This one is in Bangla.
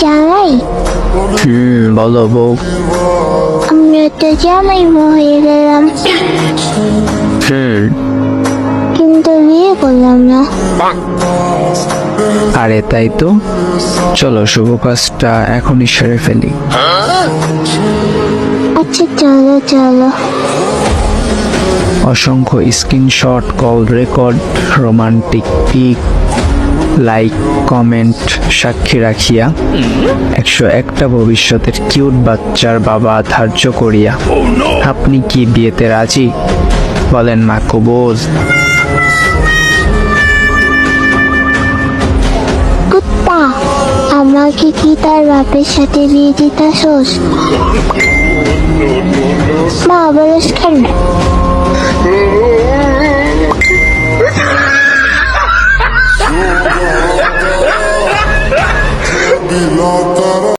জামাই? হুম বলো বউ। আমরা তো জামাই হয়ে গেলাম। হুম। কিন্তু বিয়ে করলাম না। আরে তাই তো। চলো শুভ কাজটা এখনই সেরে ফেলি। আচ্ছা চলো চলো। অসংখ্য screenshot call record romantic pic like comment সাক্ষী রাখিয়া। একশো একটা ভবিষ্যতের কিউট বাচ্চার বাবা ধার্য করিয়া। আপনি কি বিয়েতে রাজি? বলেন মা কুত্তা আমাকে কি তার বাপের সাথে বিয়ে দিতাছোস মা বলিস কেন Be belong